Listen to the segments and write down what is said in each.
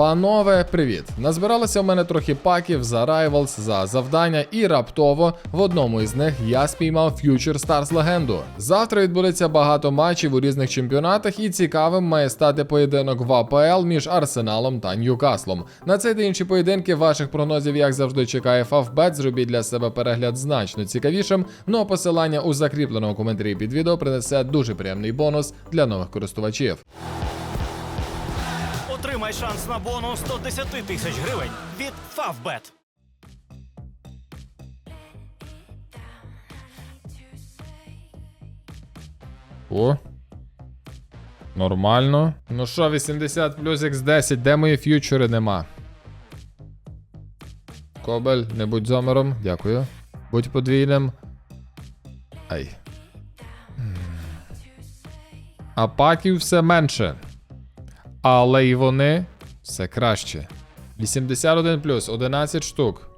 Панове, привіт! Назбиралося в мене трохи паків за Rivals, за завдання, і раптово в одному із них я спіймав Future Stars легенду. Завтра відбудеться багато матчів у різних чемпіонатах, і цікавим має стати поєдинок в АПЛ між Арсеналом та Ньюкаслом. На цей та інші поєдинки ваших прогнозів, як завжди, чекає Фавбет. Зробіть для себе перегляд значно цікавішим. Ну а посилання у закріпленому коментарі під відео принесе дуже приємний бонус для нових користувачів. Отримай шанс на бонус 110 тисяч гривень від Favbet. О. Нормально. Ну що, 80 плюс X10, де мої ф'ючери нема. Кобель, не будь зомером, дякую. Будь подвійним. Ай. М. А паків все менше. Але й вони все краще. 81 плюс, 11 штук.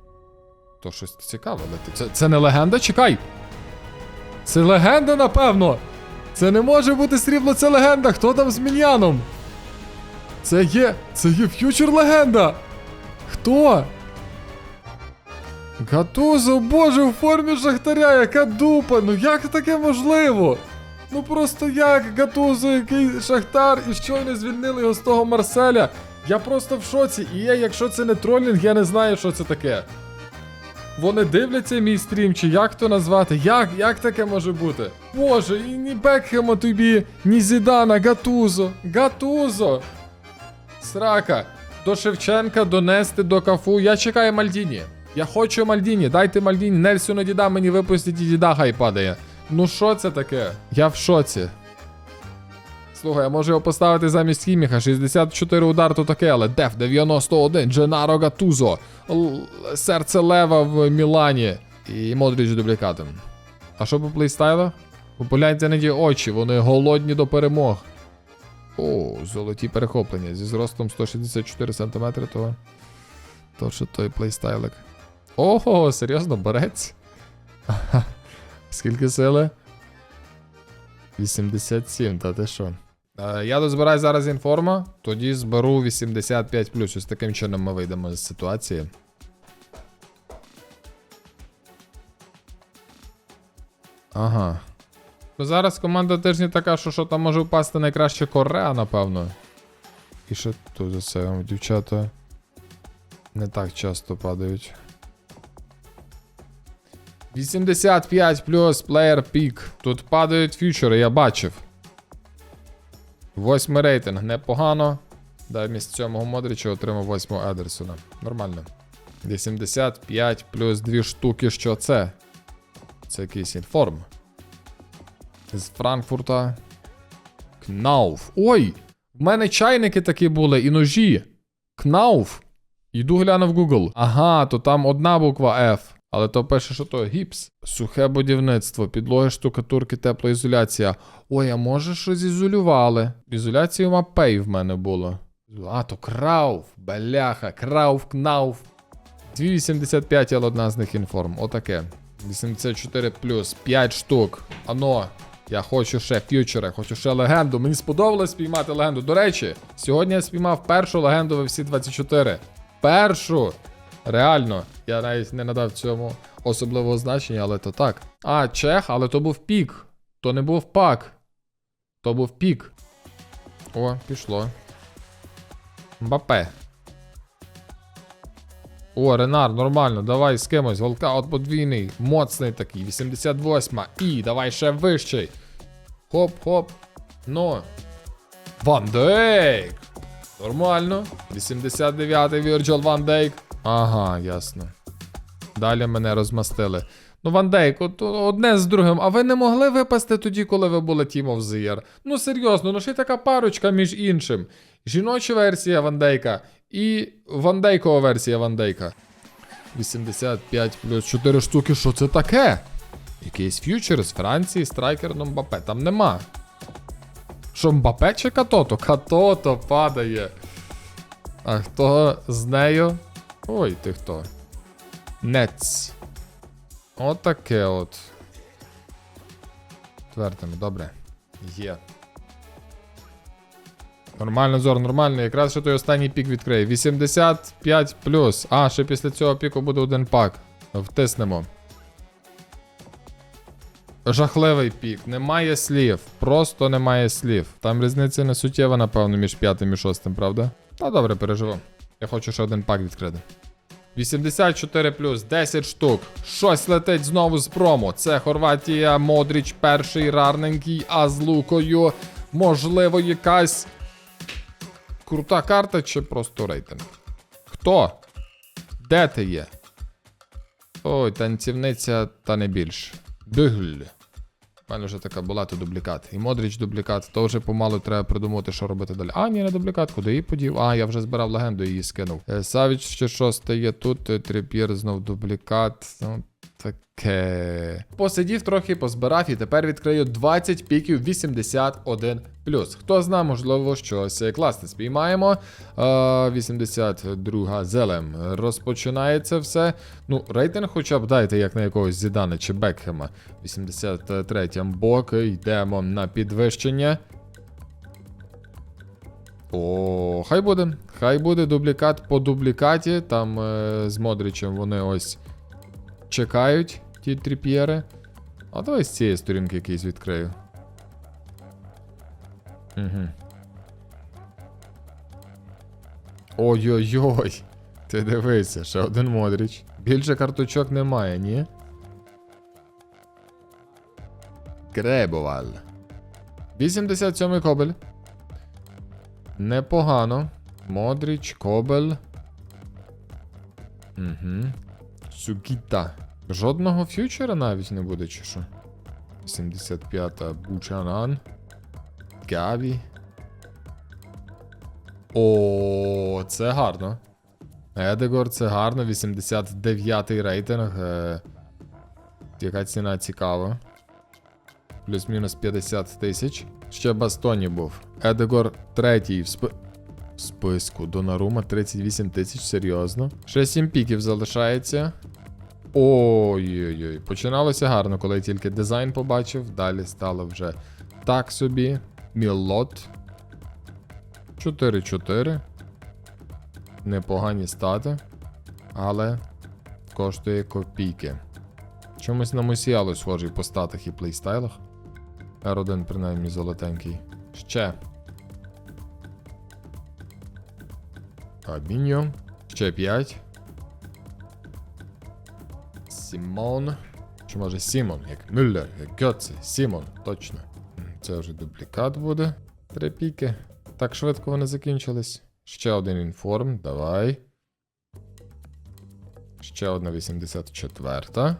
То щось цікаве летить. Це, це не легенда? Чекай! Це легенда, напевно! Це не може бути срібло, це легенда. Хто там з міньяном? Це є. Це є ф'ючер легенда. Хто? Гатузо, боже, в формі шахтаря, яка дупа. Ну як таке можливо? Ну просто як Гатузо, який шахтар, і щойно звільнили його з того Марселя. Я просто в шоці. І я, якщо це не тролінг, я не знаю, що це таке. Вони дивляться мій стрім, чи як то назвати? Як, як таке може бути? Боже, і ні Бекхема тобі, ні Зідана, Гатузо, Гатузо. Срака. До Шевченка донести до кафу. Я чекаю Мальдіні. Я хочу Мальдіні. Дайте Мальдіні. Нельсону діда мені випустіть і діда хай падає. Ну що це таке? Я в шоці. Слухай, я можу його поставити замість хіміха. 64 удар то таке, але Деф 91, Дженаро Гатузо, Л- серце Лева в Мілані і Модріч дублікатом. А що по плейстайлах? Погляньте на ті очі, вони голодні до перемог. О, золоті перехоплення. Зі зростом 164 см, то. То що той плейстайлик. Ого, серйозно, борець? Скільки сили? 87, та ти що? Е, я дозбираю зараз інформа, тоді зберу 85 плюс. Ось таким чином ми вийдемо з ситуації. Ага. Ну зараз команда тижня така, що що там може впасти найкраще Корея, напевно. І ще тут за це дівчата не так часто падають. 85 плюс плеєр пік. Тут падають фьючери, я бачив. Восьмий рейтинг, непогано. Да, місць сьомого Модрича отримав восьмого Едерсона. Нормально. 85 плюс 2 штуки, що це? Це якийсь інформ. З Франкфурта. Кнауф. Ой! В мене чайники такі були і ножі. Кнауф. Йду гляну в Google. Ага, то там одна буква F. Але то пише, що то гіпс. Сухе будівництво, підлоги, штукатурки, теплоізоляція. Ой, а може щось ізолювали. Ізоляцію мапей в мене було. А, то крауф, бляха, крауф, кнауф. 285, але одна з них інформ. Отаке. 84 плюс, 5 штук. Ано. Я хочу ще фьючера, хочу ще легенду. Мені сподобалось спіймати легенду. До речі, сьогодні я спіймав першу легенду в всі 24. Першу! Реально, я навіть не надав цьому особливого значення, але то так. А, чех, але то був пік. То не був пак. То був пік. О, пішло. Мбапе. О, Ренар, нормально, давай з кимось. Волкаут подвійний, моцний такий, 88. І, давай ще вищий. Хоп-хоп. Ну. Ван Дейк. Нормально. 89-й Вірджил Ван Дейк. Ага, ясно. Далі мене розмастили. Ну, Ван Дейк, от одне з другим, а ви не могли випасти тоді, коли ви були Team of the Year? Ну серйозно, ну ще така парочка між іншим. Жіноча версія Ван Дейка і Вандейкова версія Ван Дейка. 85 плюс 4 штуки, що це таке? Якийсь фьючер з Франції, страйкер ну, Мбапе. Там нема. Що, Мбапе чи Катото? Катото падає. А хто з нею? Ой, ти хто? Нец. Отаке от. Твердимо, добре. Є. Нормально, Зор, нормально. Якраз ще той останній пік відкриє. 85 плюс. А, ще після цього піку буде один пак. Втиснемо. Жахливий пік. Немає слів. Просто немає слів. Там різниця не суттєва, напевно, між п'ятим і шостим, правда? Та добре, переживу. Я хочу ще один пак відкрити. 84 плюс, 10 штук. Щось летить знову з промо. Це Хорватія, Модріч, перший рарненький, а з лукою. Можливо, якась крута карта чи просто рейтинг. Хто? Де ти є? Ой, танцівниця та не більш. Бигль. У вже така була, то дублікат. І Модріч дублікат, то вже помалу треба придумати, що робити далі. А, ні, не дублікат, куди її подів? А, я вже збирав легенду і її скинув. Е, Савіч ще що стає тут, Тріп'єр знов дублікат. Ну, таке. Посидів трохи, позбирав і тепер відкрию 20 піків 81 плюс. Хто знає, можливо, щось класне спіймаємо. Е, 82 зелем. Розпочинається все. Ну, рейтинг хоча б дайте, як на якогось Зідана чи Бекхема. 83 бок. Йдемо на підвищення. О, хай буде. Хай буде дублікат по дублікаті. Там е, з Модричем вони ось чекають, ті тріп'єри. А давай з цієї сторінки якийсь відкрию. Угу. Ой-ой-ой. Ти дивися, ще один Модріч. Більше карточок немає, ні? Гребовал. 87 кобель. Непогано. Модріч, кобель. Угу. Сукіта. Жодного фьючера навіть не буде, чи що? 75-та Бучанан. Гаві. О, це гарно. Едегор, це гарно. 89-й рейтинг. Е, яка ціна цікава. Плюс-мінус 50 тисяч. Ще Бастоні був. Едегор третій в, спи... в списку. Донарума 38 тисяч, серйозно. Ще 7 піків залишається. Ой-ой-ой. Починалося гарно, коли я тільки дизайн побачив. Далі стало вже так собі. Мілот. 4-4. Непогані стати. Але коштує копійки. Чомусь на Мусіалу схожий по статах і плейстайлах. R1 принаймні золотенький. Ще. Абіньо. Ще 5. Сімон. Чи може Сімон, як Мюллер, як Гьоце, Сімон, точно. Це вже дублікат буде. Три піки. Так швидко вони закінчились. Ще один інформ, давай. Ще одна 84.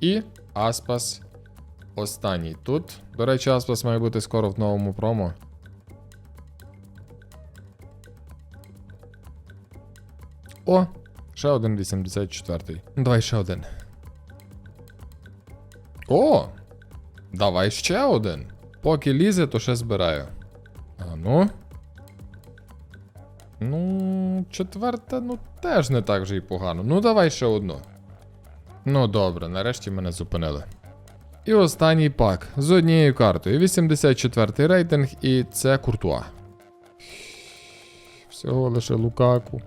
І Аспас. Останній тут. До речі, Аспас має бути скоро в новому промо. О, ще один 84-й. Ну, Давай ще один. О! Давай ще один. Поки лізе, то ще збираю. А ну. Ну, четверта, ну теж не так вже й погано. Ну, давай ще одну. Ну, добре, нарешті мене зупинили. І останній пак з однією картою. 84 рейтинг, і це Куртуа. Всього лише Лукаку.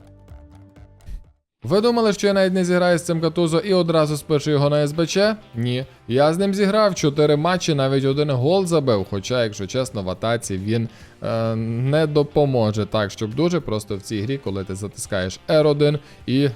Ви думали, що я навіть не зіграю з цим Гатузо і одразу спишу його на СБЧ? Ні. Я з ним зіграв 4 матчі, навіть один гол забив. Хоча, якщо чесно, в атаці він не допоможе так, щоб дуже просто в цій грі, коли ти затискаєш R1 і е,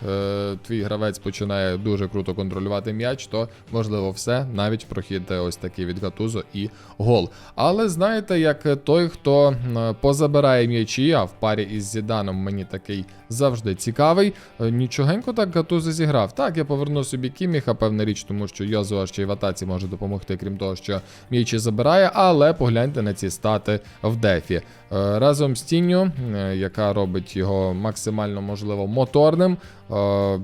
твій гравець починає дуже круто контролювати м'яч, то можливо все, навіть прохід е, ось такий від Гатузо і гол. Але знаєте, як той, хто е, позабирає м'ячі, а в парі із Зіданом мені такий завжди цікавий. е, Нічогенько так Гатузо зіграв. Так, я поверну собі Кіміха, певна річ, тому що Йозуа ще й в атаці може допомогти, крім того, що м'ячі забирає, але погляньте на ці стати в дефі. Е, Разом з тінню, е, яка робить його максимально можливо моторним. е,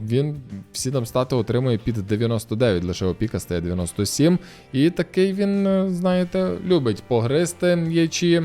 Він всі там стати отримує під 99, лише опіка стає 97. І такий він, знаєте, любить погризти ячі,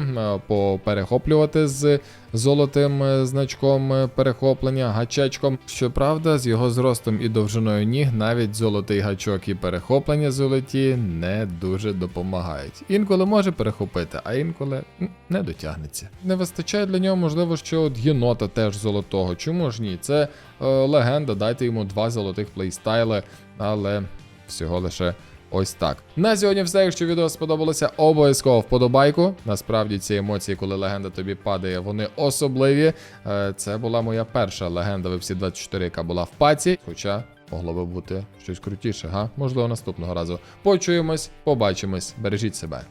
поперехоплювати з золотим е, значком е, перехоплення, гачечком. Щоправда, з його зростом і довжиною ніг навіть золотий гачок і перехоплення золоті не дуже допомагають. Інколи може перехопити, а інколи не дотягнеться. Не вистачає для нього, можливо, ще от єнота теж золотого. Чому ж ні? Це е, легенда, дайте йому два золотих плейстайли, але всього лише. Ось так. На сьогодні все. Якщо відео сподобалося, обов'язково вподобайку. Насправді ці емоції, коли легенда тобі падає, вони особливі. Е, Це була моя перша легенда в всі 24, яка була в паці. Хоча могло би бути щось крутіше, га? Можливо, наступного разу. Почуємось, побачимось, бережіть себе.